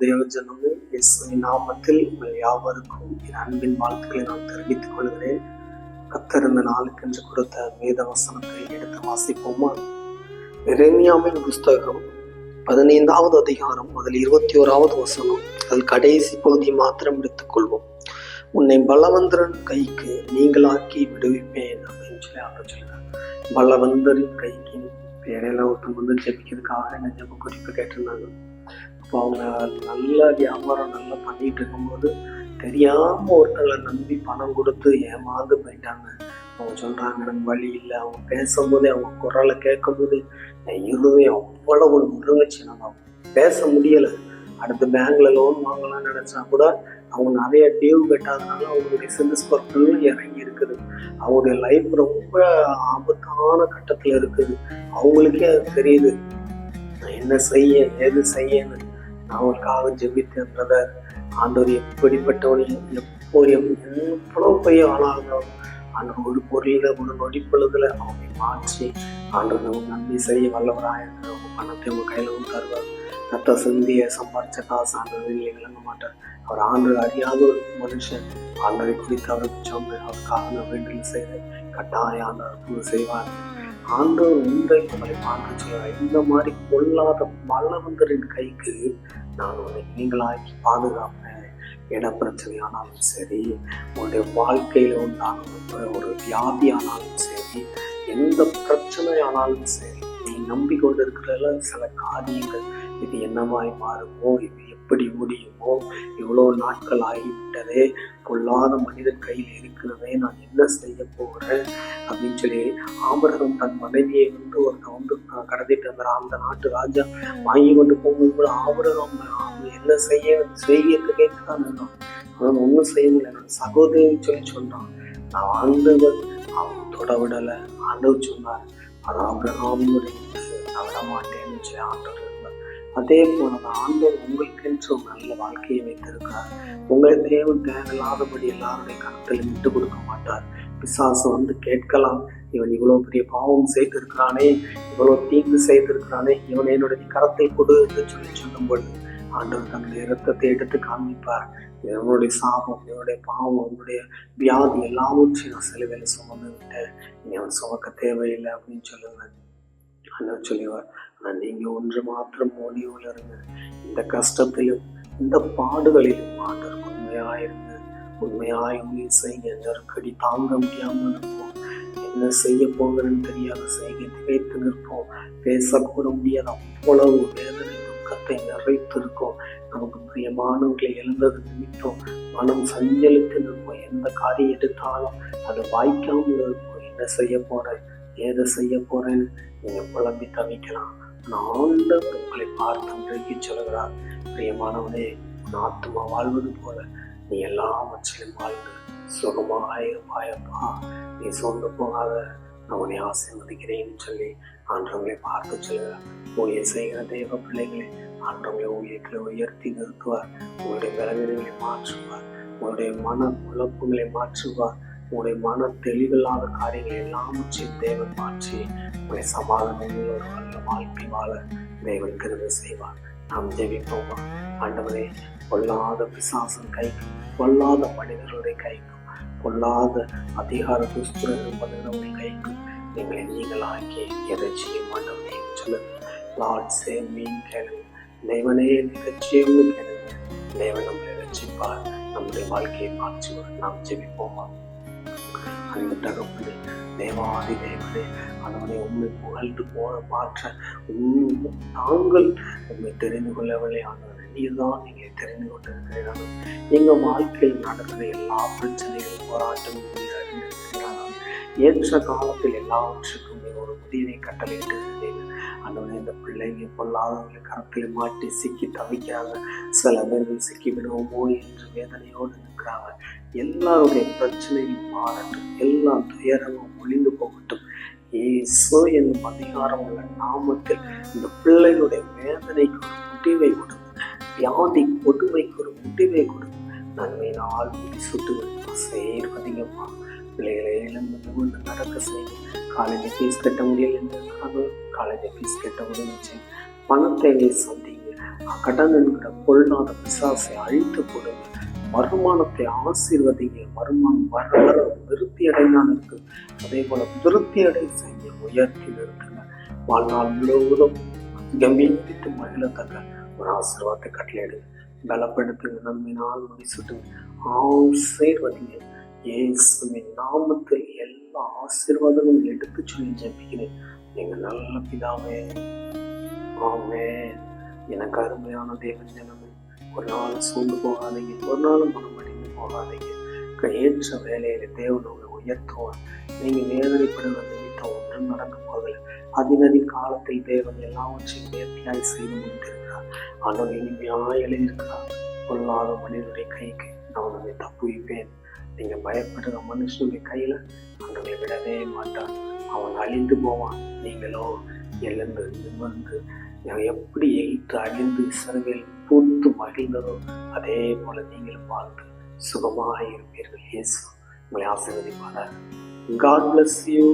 இயேசுவின் நாமத்தில் உங்கள் யாவருக்கும் என் அன்பின் வாழ்த்துக்களை நான் தெரிவித்துக் கொள்கிறேன். கத்திருந்த நாளுக்கென்று கொடுத்த வேத வசனத்தை எடுத்து வாசிப்போமா? எரேமியாவின் புஸ்தகம் பதினைந்தாவது அதிகாரம் அதில் இருபத்தி ஓராவது வசனம். அதில் கடைசி பகுதி மாத்திரம் எடுத்துக்கொள்வோம். உன்னை பலவந்தரன் கைக்கு நீங்களாக்கி விடுவிப்பேன் அப்படின்னு சொல்லி அவர் சொல்றார். பலவந்தரின் கைக்கு பேரையில ஒருத்தவங்க வந்து ஜெபிக்கிறதுக்காக என்ன ஜெப குறிப்பு கேட்டிருந்தாங்க. இப்போ அவங்க நல்ல வியாபாரம் நல்லா பண்ணிட்டு இருக்கும்போது தெரியாமல் ஒருத்தங்களை நம்பி பணம் கொடுத்து ஏமாந்து போயிட்டாங்க. அவங்க சொல்கிறாங்க எனக்கு வழி இல்லை. அவங்க பேசும்போதே அவங்க குரலை கேட்கும்போது என் இருதயம் அவ்வளவு முருங்கச்சு நம்ம பேச முடியலை. அடுத்து பேங்க்ல லோன் வாங்கலாம்னு நினச்சா கூட அவங்க நிறைய டியூ கட்டாதனால அவங்களுடைய சிபில் பொருட்களும் இறங்கி இருக்குது. அவங்களுடைய லைஃப் ரொம்ப ஆபத்தான கட்டத்தில் இருக்குது. அவங்களுக்கே அது தெரியுது. நான் என்ன செய்ய ஏது செய்யன்னு. அவங்களுக்காக ஜெபித்தேன் பிரதர் ஆண்டவர் எப்படிப்பட்டவனையும் எப்போ எவ்வளோ பெரிய ஆளாகிறோம் ஆண்டவர் ஒரு பொருளில் ஒரு நொடி பொழுதுல அவனை மாற்றி ஆண்டவர் அவங்க நன்மை செய்ய வல்லவராக இருக்கிற அவங்க பணத்தை உங்கள் கையில தருவார் ரத்த சிந்திய சம்பாரிச்ச காசு ஆண்டவர் வெளியே விளங்க மாட்டார். அவர் ஆண்டு அறியாத ஒரு மனுஷன். ஆண்டரை குறித்து அவருக்கு சொன்ன அவருக்காக நான் வேண்டுதல் செய்தேன் கட்டாய ஆண்டவர் செய்வார். ஆண்டவர் உங்களை உங்களை பார்க்க இந்த மாதிரி கொல்லாத மல்லவந்தரின் கைக்கு நான் உன்னை நீங்களாக்கி பாதுகாப்பேன். இட பிரச்சனையானாலும் சரி உன்னுடைய வாழ்க்கையில உண்டான ஒரு- வியாதி ஆனாலும் சரி எந்த பிரச்சனை ஆனாலும் சரி நீ நம்பிக்கொண்டிருக்கிற சில காரியங்கள் இது என்னவாய் மாறுமோ இது எப்படி முடியுமோ இவ்வளோ நாட்கள் ஆகிவிட்டதே பொல்லாத மனிதன் கையில் இருக்கிறதே நான் என்ன செய்ய போகிறேன் அப்படின்னு சொல்லி ஆபரகம் தன் மனைவியை வந்து ஒரு வந்து கடத்திட்டு வந்தார். அந்த நாட்டு ராஜா வாங்கி கொண்டு போகும்போது கூட ஆபரகம் என்ன செய்ய செய்யறதுக்கு கேட்கதான் இருந்தான். அவன் ஒன்றும் செய்ய முடியல. சகோதரின்னு சகோதரி சொல்லி சொன்னான். நான் ஆண்டவர் அவன் தொட விடலை ஆண்டவர் சொன்னார். அது ஆபிரகாமுடைய நான் விட மாட்டேன்னு சொல்லி ஆண்டவர் அதே போல தான் ஆண்டவர் உங்களுக்கென்று ஒரு நல்ல வாழ்க்கையை வைத்திருக்கிறார். உங்களை தேவன் தேவையில்லாதபடி எல்லாருடைய கருத்தில் விட்டு கொடுக்க மாட்டார். பிசாசு வந்து கேட்கலாம் இவன் இவ்வளவு பெரிய பாவம் செய்திருக்கிறானே இவ்வளவு தீங்கு செய்திருக்கிறானே இவன் என்னுடைய கரத்தை கொடு என்று சொல்லி சொல்லும் பொழுது ஆண்டவர் தன்னுடைய இரத்தத்தை எடுத்து காண்பிப்பார். இவனுடைய சாபம் இவனுடைய பாவம் இவனுடைய வியாதி எல்லாவற்றையும் நான் செலவில் சுமந்து விட்டேன் இனி அவன் சுமக்க தேவையில்லை அப்படின்னு சொல்லுங்க ஆண்டவர் சொல்லுவார் ஆனால் நீங்கள் ஒன்று மாத்திரம் ஓடியோல இருங்க இந்த கஷ்டத்திலும் இந்த பாடுகளிலும் ஆண்டவர் உண்மையாயிருங்க உண்மையாய் உயிர் செய்ய நெருக்கடி தாங்க முடியாமல் இருப்போம். என்ன செய்ய போகிறேன்னு தெரியாத செய்கை திகைத்து நிற்போம். பேசக்கூட முடியாத அவ்வளவு வேதனை துக்கத்தை நிறைத்திருக்கோம். நமக்கு பிரியமானவர்களை எழுந்தது நிமித்தம் மனம் சஞ்சலித்து நிற்போம். எந்த காரியம் எடுத்தாலும் அது வாய்க்காமல் இருக்கும். என்ன செய்ய போறேன்? ஏதை செய்ய போறேன்? நீங்க புலம்பி தவிக்கலாம் நான் ஆண்டவர் உங்களை பார்த்து இன்றைக்கு சொல்கிறார். பிரியமானவனே உன் ஆத்மா வாழ்வது போல நீ எல்லாவற்றிலும் வாழ்ந்து சுகமாயிருப்பாயப்பா நீ சொந்து போகாத நான் உன்னை ஆசீர்வதிக்கிறேன்னு சொல்லி ஆண்டவங்களை பார்த்து சொல்கிறார். ஊழியர் செய்கிற தெய்வ பிள்ளைகளை ஆண்டவங்களை ஊழியர்களை உயர்த்தி நிறுத்துவார். உங்களுடைய விலங்கினங்களை மாற்றுவார். உங்களுடைய மன குழப்பங்களை மாற்றுவார். உன்னுடைய மன தெளிவில்லாத காரியங்களை எல்லாம் தேவன் மாற்றி உன்னை சமாதானமுள்ள ஒரு நல்ல வாழ்க்கை வாழ தேவன் கருவை செய்வார். நாம் ஜெபிப்போமா? ஆண்டவரே பொல்லாத பிசாசன் கைக்கும் பொல்லாத மனிதர்களுடைய கைக்கும் பொல்லாத அதிகார துஷ்பிரகம் பண்ணுகிறவங்க கைக்கும் எங்களை நீங்களாக்கி எதை செய்ய மாட்டோம் சொல்லுங்கள் லார்ட் மீன் கேளுங்க. தேவனே நிகழ்ச்சியும் கேளுங்க. தேவன் நம்மளை ரசிப்பார் நம்முடைய வாழ்க்கையை மாற்றுவார் நாம் ஜெபிப்போமா? அன்பு தகப்பனே தேவாதி தேவனே அதனுடைய உண்மை புகழ்ந்து போல மாற்ற உம் நாங்கள் உண்மை தெரிந்து கொள்ளவில்லை. ஆனால் நீர்தான் நீங்க தெரிந்து கொண்டிருக்கிறீர்கள். எங்க வாழ்க்கையில் நடக்கிற எல்லா பிரச்சனைகளும் போராட்டமும் அறிந்திருக்கிறார்கள் ஏற்ற காலத்தில் எல்லாவற்றுக்கும் ஒரு முடிவை கட்டளையிட்டு அதனால இந்த பிள்ளைங்க பொல்லாதவங்களை கரத்தில் மாட்டி சிக்கி தவிக்கிறாங்க சில பேர்கள் சிக்கி விடுவோமோ என்று வேதனையோடு இருக்கிறாங்க. எல்லாருடைய பிரச்சனையும் மாறட்டும். எல்லா துயரமும் ஒளிந்து போகட்டும். ஏசோ என்னும் அதிகாரம் உள்ள நாமத்தில் இந்த பிள்ளைகளுடைய வேதனைக்கு ஒரு முடிவை கொடுங்க வியாதி கொடுமைக்கு ஒரு முடிவை கொடுங்க நன்மை நாள் முடி சுட்டு பிள்ளைகளை எழுந்து கொண்டு நடக்க செய்யும் காலேஜ் ஃபீஸ் கட்ட முடியல என்று காலேஜ் ஃபீஸ் கட்ட முடிஞ்சு பணத்தை நீ சந்திங்க. கடன் என்கிற பொருளாத பிசாசை அழித்து கொடுங்க வருமானத்தை ஆசீர்வதிங்க. வருமானம் வர வர விருத்தி அடைந்தான் இருக்கு. அதே போல விருத்தி அடை செய்ய உயர்த்தி நிறுத்துங்க. வாழ்நாள் முழுவதும் கம்பீரித்து மகிழத்தக்க ஒரு ஆசீர்வாதத்தை கட்டளையிடுங்க பலப்படுத்துங்க. நம்பினால் முடிச்சுட்டு ஆசீர்வதிங்க. இயேசுவின் நாமத்தில் எல்லா ஆசீர்வாதங்களும் எடுத்து சொல்லி ஜபிக்கிறேன். எங்கள் நல்ல பிதாவே ஆமே எனக்கு அருமையான தேவன் ஜனமே ஒரு நாள் சூழ்ந்து போகாதீங்க. ஒரு நாளும் மனமடைந்து போகாதீங்க. கையேற்ற வேலையில தேவன் உங்களை உயர்த்துவார். நீங்க வேதனைப்படுகிற நிமித்தம் ஒன்றும் நடக்க போகல. அதினதி காலத்தில் தேவன் எல்லாவற்றையும் நேர்த்தியாய் செய்து முடித்திருக்கிறார். ஆனால் இனிமையாக எழுதியிருக்கிறார். பொல்லாத மனிதனுடைய கைக்கு நான் உன்னை தப்புவிப்பேன். நீங்க பயப்படுற மனுஷனுடைய கையில அவங்களை விடவே மாட்டான். அவன் அழிந்து போவான். நீங்களோ எழுந்து நிமிர்ந்து எப்படி எழுத்து அழிந்து சிறுவில் பூத்து மகிழ்ந்ததோ அதே போல நீங்களும் வாழ்ந்து சுகமாக இருப்பீர்கள். இயேசு உங்களை ஆசீர்வதிப்பார் காட் பிளஸ் யூ